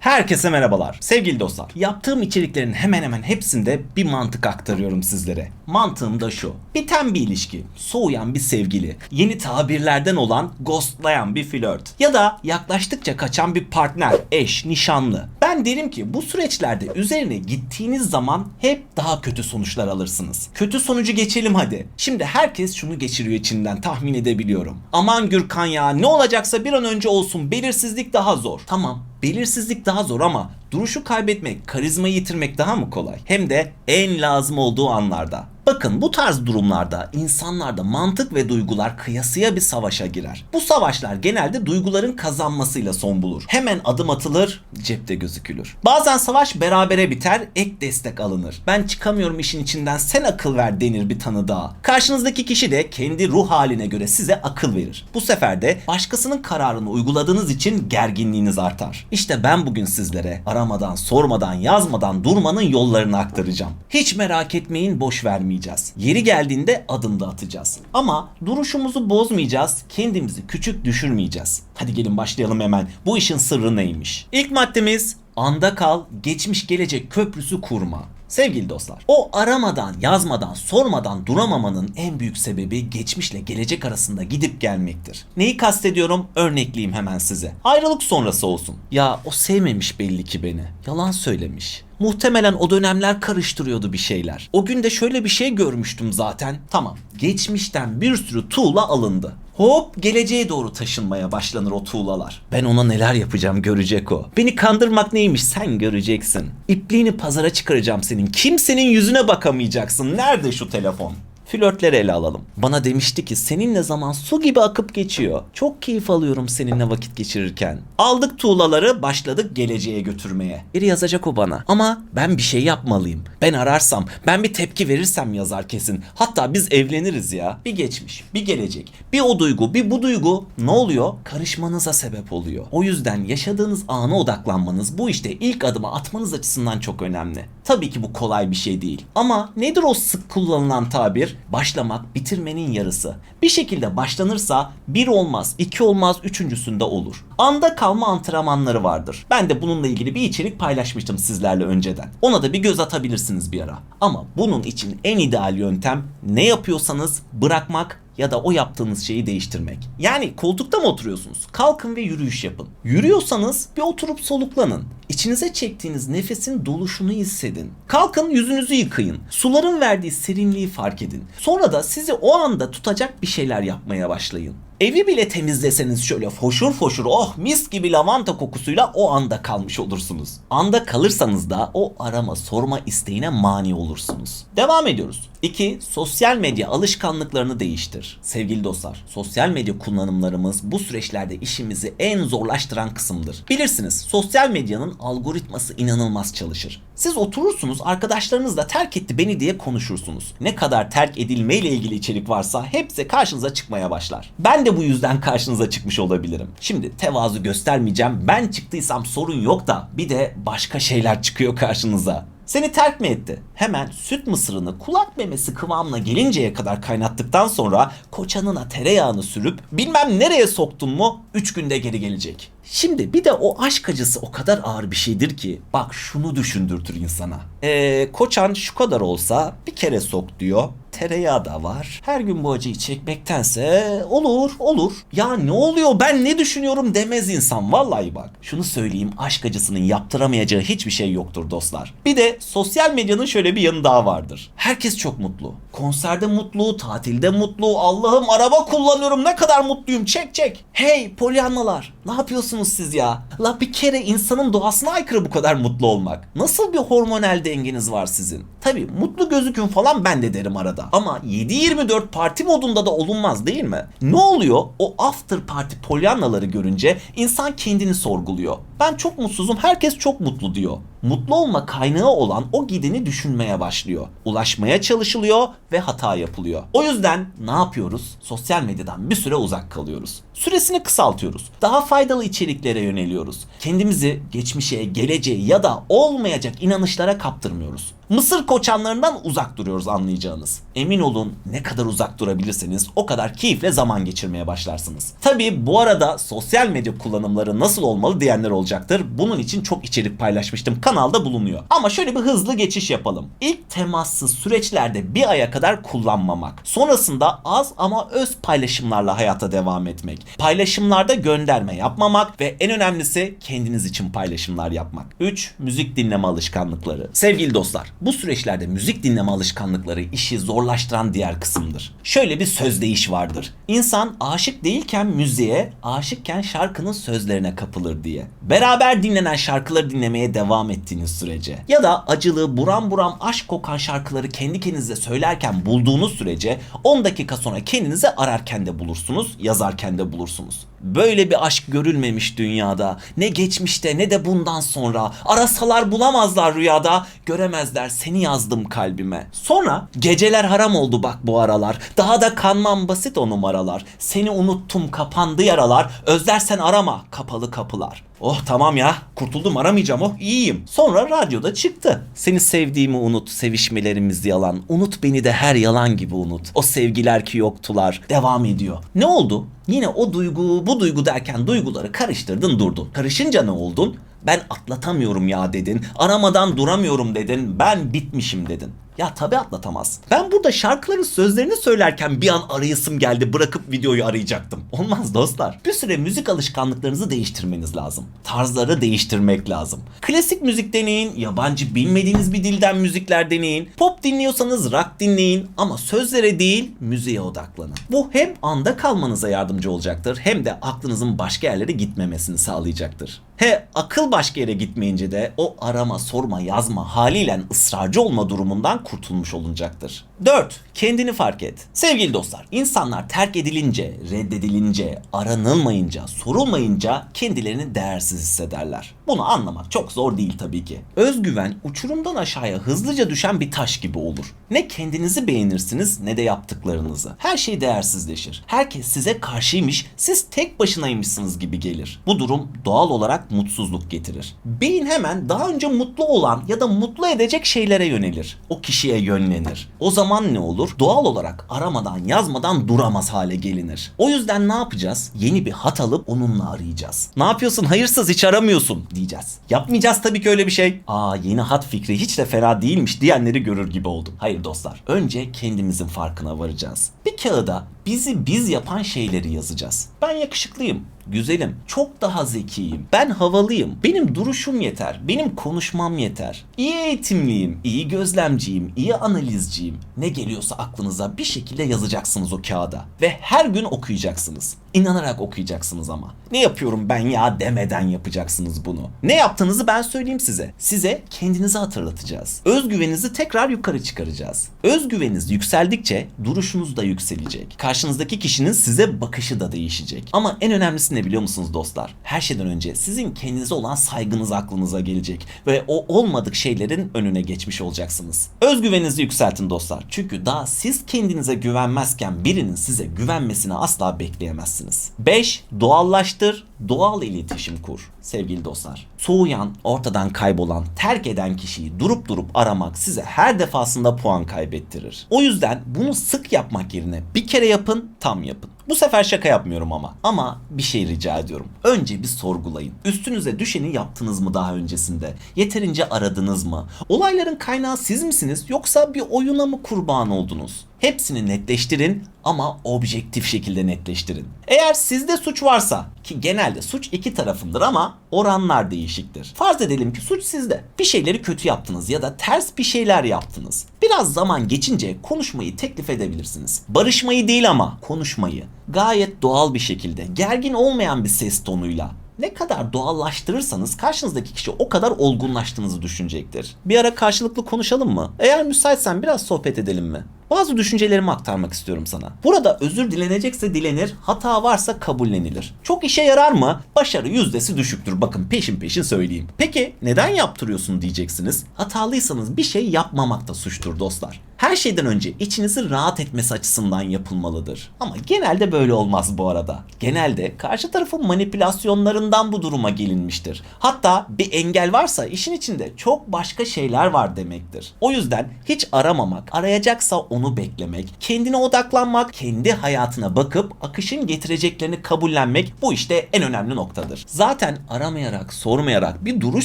Herkese merhabalar. Sevgili dostlar, yaptığım içeriklerin hemen hemen hepsinde bir mantık aktarıyorum sizlere. Mantığım da şu. Biten bir ilişki, soğuyan bir sevgili, yeni tabirlerden olan ghostlayan bir flört ya da yaklaştıkça kaçan bir partner, eş, nişanlı. Ben derim ki bu süreçlerde üzerine gittiğiniz zaman hep daha kötü sonuçlar alırsınız. Kötü sonucu geçelim hadi. Şimdi herkes şunu geçiriyor içinden tahmin edebiliyorum. Aman Gürkan ya ne olacaksa bir an önce olsun belirsizlik daha zor. Tamam Belirsizlik daha zor ama duruşu kaybetmek, karizmayı yitirmek daha mı kolay? Hem de en lazım olduğu anlarda. Bakın bu tarz durumlarda insanlarda mantık ve duygular kıyasıya bir savaşa girer. Bu savaşlar genelde duyguların kazanmasıyla son bulur. Hemen adım atılır, cepte gözükülür. Bazen savaş berabere biter, ek destek alınır. Ben çıkamıyorum işin içinden sen akıl ver denir bir tanı daha. Karşınızdaki kişi de kendi ruh haline göre size akıl verir. Bu sefer de başkasının kararını uyguladığınız için gerginliğiniz artar. İşte ben bugün sizlere aramadan, sormadan, yazmadan durmanın yollarını aktaracağım. Hiç merak etmeyin boş vermeyeceğiz. Yeri geldiğinde adım da atacağız. Ama duruşumuzu bozmayacağız, kendimizi küçük düşürmeyeceğiz. Hadi gelin başlayalım hemen. Bu işin sırrı neymiş? İlk maddemiz anda kal, geçmiş gelecek köprüsü kurma. Sevgili dostlar, o aramadan, yazmadan, sormadan duramamanın en büyük sebebi geçmişle gelecek arasında gidip gelmektir. Neyi kastediyorum? Örnekleyeyim hemen size. Ayrılık sonrası olsun. Ya o sevmemiş belli ki beni. Yalan söylemiş. Muhtemelen o dönemler karıştırıyordu bir şeyler. O gün de şöyle bir şey görmüştüm zaten. Tamam. Geçmişten bir sürü tuğla alındı. Hop geleceğe doğru taşınmaya başlanır o tuğlalar. Ben ona neler yapacağım görecek o. Beni kandırmak neymiş sen göreceksin. İpliğini pazara çıkaracağım senin. Kimsenin yüzüne bakamayacaksın. Nerede şu telefon? Flörtleri ele alalım. Bana demişti ki seninle zaman su gibi akıp geçiyor. Çok keyif alıyorum seninle vakit geçirirken. Aldık tuğlaları başladık geleceğe götürmeye. Biri yazacak o bana. Ama ben bir şey yapmalıyım. Ben ararsam, ben bir tepki verirsem yazar kesin. Hatta biz evleniriz ya. Bir geçmiş, bir gelecek, bir o duygu, bir bu duygu ne oluyor? Karışmanıza sebep oluyor. O yüzden yaşadığınız ana odaklanmanız bu işte ilk adımı atmanız açısından çok önemli. Tabii ki bu kolay bir şey değil. Ama nedir o sık kullanılan tabir? Başlamak bitirmenin yarısı. Bir şekilde başlanırsa bir olmaz, iki olmaz, üçüncüsünde olur. Anda kalma antrenmanları vardır. Ben de bununla ilgili bir içerik paylaşmıştım sizlerle önceden. Ona da bir göz atabilirsiniz bir ara. Ama bunun için en ideal yöntem ne yapıyorsanız bırakmak ya da o yaptığınız şeyi değiştirmek. Yani koltukta mı oturuyorsunuz? Kalkın ve yürüyüş yapın. Yürüyorsanız bir oturup soluklanın. İçinize çektiğiniz nefesin doluşunu hissedin. Kalkın yüzünüzü yıkayın. Suların verdiği serinliği fark edin. Sonra da sizi o anda tutacak bir şeyler yapmaya başlayın. Evi bile temizleseniz şöyle foşur foşur oh mis gibi lavanta kokusuyla o anda kalmış olursunuz. Anda kalırsanız da o arama sorma isteğine mani olursunuz. Devam ediyoruz. 2. Sosyal medya alışkanlıklarını değiştir. Sevgili dostlar, sosyal medya kullanımlarımız bu süreçlerde işimizi en zorlaştıran kısımdır. Bilirsiniz sosyal medyanın algoritması inanılmaz çalışır. Siz oturursunuz arkadaşlarınızla terk etti beni diye konuşursunuz. Ne kadar terk edilme ile ilgili içerik varsa hepsi karşınıza çıkmaya başlar. Ben de bu yüzden karşınıza çıkmış olabilirim. Şimdi tevazu göstermeyeceğim. Ben çıktıysam sorun yok da bir de başka şeyler çıkıyor karşınıza. Seni terk mi etti? Hemen süt mısırını kulak memesi kıvamına gelinceye kadar kaynattıktan sonra koçanına tereyağını sürüp bilmem nereye soktun mu 3 günde geri gelecek. Şimdi bir de o aşk acısı o kadar ağır bir şeydir ki bak şunu düşündürtür insana. Eee koçan şu kadar olsa bir kere sok diyor. Tereyağı da var. Her gün bu acıyı çekmektense olur olur. Ya ne oluyor ben ne düşünüyorum demez insan vallahi bak. Şunu söyleyeyim aşk acısının yaptıramayacağı hiçbir şey yoktur dostlar. Bir de sosyal medyanın şöyle bir yanı daha vardır. Herkes çok mutlu. Konserde mutlu, tatilde mutlu. Allah'ım araba kullanıyorum ne kadar mutluyum çek çek. Hey polyanlalar ne yapıyorsunuz siz ya? La bir kere insanın doğasına aykırı bu kadar mutlu olmak. Nasıl bir hormonal dengeniz var sizin? Tabi mutlu gözükün falan ben de derim arada. Ama 7-24 parti modunda da olunmaz değil mi? Ne oluyor? O after party polyanlaları görünce insan kendini sorguluyor. Ben çok mutsuzum herkes çok mutlu diyor. mutlu olma kaynağı olan o gideni düşünmeye başlıyor. Ulaşmaya çalışılıyor ve hata yapılıyor. O yüzden ne yapıyoruz? Sosyal medyadan bir süre uzak kalıyoruz. Süresini kısaltıyoruz. Daha faydalı içeriklere yöneliyoruz. Kendimizi geçmişe, geleceğe ya da olmayacak inanışlara kaptırmıyoruz. Mısır koçanlarından uzak duruyoruz anlayacağınız. Emin olun ne kadar uzak durabilirseniz o kadar keyifle zaman geçirmeye başlarsınız. Tabii bu arada sosyal medya kullanımları nasıl olmalı diyenler olacaktır. Bunun için çok içerik paylaşmıştım. Kanalda bulunuyor. Ama şöyle bir hızlı geçiş yapalım. İlk temassız süreçlerde bir aya kadar kullanmamak. Sonrasında az ama öz paylaşımlarla hayata devam etmek. Paylaşımlarda gönderme yapmamak ve en önemlisi kendiniz için paylaşımlar yapmak. 3. Müzik dinleme alışkanlıkları. Sevgili dostlar, bu süreçlerde müzik dinleme alışkanlıkları işi zorlaştıran diğer kısımdır. Şöyle bir sözdeyiş vardır. İnsan aşık değilken müziğe, aşıkken şarkının sözlerine kapılır diye. Beraber dinlenen şarkıları dinlemeye devam ettiğiniz sürece ya da acılı, buram buram aşk kokan şarkıları kendi kendinize söylerken bulduğunuz sürece 10 dakika sonra kendinizi ararken de bulursunuz, yazarken de bulursunuz. Böyle bir aşk görülmemiş dünyada. Ne geçmişte ne de bundan sonra. Arasalar bulamazlar rüyada. Göremezler seni yazdım kalbime. Sonra geceler haram oldu bak bu aralar. Daha da kanmam basit o numaralar. Seni unuttum kapandı yaralar. Özlersen arama kapalı kapılar. Oh tamam ya kurtuldum aramayacağım oh iyiyim. Sonra radyoda çıktı. Seni sevdiğimi unut sevişmelerimiz yalan. Unut beni de her yalan gibi unut. O sevgiler ki yoktular. Devam ediyor. Ne oldu? Yine o duygu bu duygu derken duyguları karıştırdın durdun. Karışınca ne oldun? Ben atlatamıyorum ya dedin. Aramadan duramıyorum dedin. Ben bitmişim dedin. Ya tabi atlatamaz. Ben burada şarkıların sözlerini söylerken bir an arayısım geldi bırakıp videoyu arayacaktım. Olmaz dostlar. Bir süre müzik alışkanlıklarınızı değiştirmeniz lazım. Tarzları değiştirmek lazım. Klasik müzik deneyin, yabancı bilmediğiniz bir dilden müzikler deneyin. Pop dinliyorsanız rock dinleyin ama sözlere değil müziğe odaklanın. Bu hem anda kalmanıza yardımcı olacaktır hem de aklınızın başka yerlere gitmemesini sağlayacaktır. He akıl başka yere gitmeyince de o arama, sorma, yazma haliyle ısrarcı olma durumundan kurtulmuş olunacaktır. 4. Kendini fark et. Sevgili dostlar, insanlar terk edilince, reddedilince, aranılmayınca, sorulmayınca kendilerini değersiz hissederler. Bunu anlamak çok zor değil tabii ki. Özgüven uçurumdan aşağıya hızlıca düşen bir taş gibi olur. Ne kendinizi beğenirsiniz ne de yaptıklarınızı. Her şey değersizleşir. Herkes size karşıymış, siz tek başınaymışsınız gibi gelir. Bu durum doğal olarak mutsuzluk getirir. Beyin hemen daha önce mutlu olan ya da mutlu edecek şeylere yönelir. O kişiye yönlenir. O zaman ne olur? Doğal olarak aramadan yazmadan duramaz hale gelinir. O yüzden ne yapacağız? Yeni bir hat alıp onunla arayacağız. Ne yapıyorsun hayırsız hiç aramıyorsun diyeceğiz. Yapmayacağız tabii ki öyle bir şey. Aa yeni hat fikri hiç de fena değilmiş diyenleri görür gibi oldum. Hayır dostlar. Önce kendimizin farkına varacağız. Bir kağıda bizi biz yapan şeyleri yazacağız. Ben yakışıklıyım güzelim, çok daha zekiyim, ben havalıyım, benim duruşum yeter, benim konuşmam yeter, iyi eğitimliyim, iyi gözlemciyim, iyi analizciyim. Ne geliyorsa aklınıza bir şekilde yazacaksınız o kağıda ve her gün okuyacaksınız. İnanarak okuyacaksınız ama. Ne yapıyorum ben ya demeden yapacaksınız bunu. Ne yaptığınızı ben söyleyeyim size. Size kendinizi hatırlatacağız. Özgüveninizi tekrar yukarı çıkaracağız. Özgüveniniz yükseldikçe duruşunuz da yükselecek. Karşınızdaki kişinin size bakışı da değişecek. Ama en önemlisi ne biliyor musunuz dostlar? Her şeyden önce sizin kendinize olan saygınız aklınıza gelecek ve o olmadık şeylerin önüne geçmiş olacaksınız. Özgüveninizi yükseltin dostlar. Çünkü daha siz kendinize güvenmezken birinin size güvenmesini asla bekleyemezsiniz. 5. Doğallaştır, doğal iletişim kur sevgili dostlar. Soğuyan, ortadan kaybolan, terk eden kişiyi durup durup aramak size her defasında puan kaybettirir. O yüzden bunu sık yapmak yerine bir kere yapın, tam yapın. Bu sefer şaka yapmıyorum ama. Ama bir şey rica ediyorum. Önce bir sorgulayın. Üstünüze düşeni yaptınız mı daha öncesinde? Yeterince aradınız mı? Olayların kaynağı siz misiniz yoksa bir oyuna mı kurban oldunuz? Hepsini netleştirin ama objektif şekilde netleştirin. Eğer sizde suç varsa ki genelde suç iki tarafındır ama oranlar değişiktir. Farz edelim ki suç sizde. Bir şeyleri kötü yaptınız ya da ters bir şeyler yaptınız. Biraz zaman geçince konuşmayı teklif edebilirsiniz. Barışmayı değil ama konuşmayı. Gayet doğal bir şekilde, gergin olmayan bir ses tonuyla ne kadar doğallaştırırsanız karşınızdaki kişi o kadar olgunlaştığınızı düşünecektir. Bir ara karşılıklı konuşalım mı? Eğer müsaitsen biraz sohbet edelim mi? Bazı düşüncelerimi aktarmak istiyorum sana. Burada özür dilenecekse dilenir, hata varsa kabullenilir. Çok işe yarar mı? Başarı yüzdesi düşüktür. Bakın peşin peşin söyleyeyim. Peki neden yaptırıyorsun diyeceksiniz. Hatalıysanız bir şey yapmamak da suçtur dostlar. Her şeyden önce içinizi rahat etmesi açısından yapılmalıdır. Ama genelde böyle olmaz bu arada. Genelde karşı tarafın manipülasyonlarından bu duruma gelinmiştir. Hatta bir engel varsa işin içinde çok başka şeyler var demektir. O yüzden hiç aramamak, arayacaksa onu beklemek, kendine odaklanmak, kendi hayatına bakıp akışın getireceklerini kabullenmek bu işte en önemli noktadır. Zaten aramayarak, sormayarak, bir duruş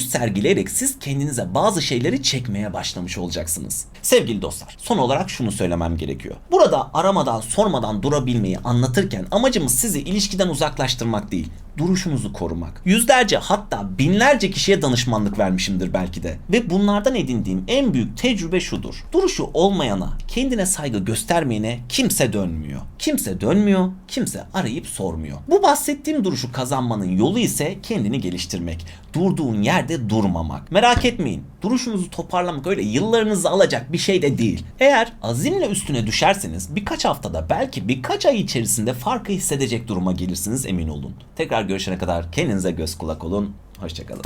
sergileyerek siz kendinize bazı şeyleri çekmeye başlamış olacaksınız. Sevgili dostlar, son olarak şunu söylemem gerekiyor. Burada aramadan, sormadan durabilmeyi anlatırken amacımız sizi ilişkiden uzaklaştırmak değil, duruşunuzu korumak. Yüzlerce hatta binlerce kişiye danışmanlık vermişimdir belki de. Ve bunlardan edindiğim en büyük tecrübe şudur. Duruşu olmayana, kendine saygı göstermeyene kimse dönmüyor. Kimse dönmüyor, kimse arayıp sormuyor. Bu bahsettiğim duruşu kazanmanın yolu ise kendini geliştirmek. Durduğun yerde durmamak. Merak etmeyin. Duruşunuzu toparlamak öyle yıllarınızı alacak bir şey de değil. Eğer azimle üstüne düşerseniz birkaç haftada belki birkaç ay içerisinde farkı hissedecek duruma gelirsiniz emin olun. Tekrar görüşene kadar kendinize göz kulak olun. Hoşçakalın.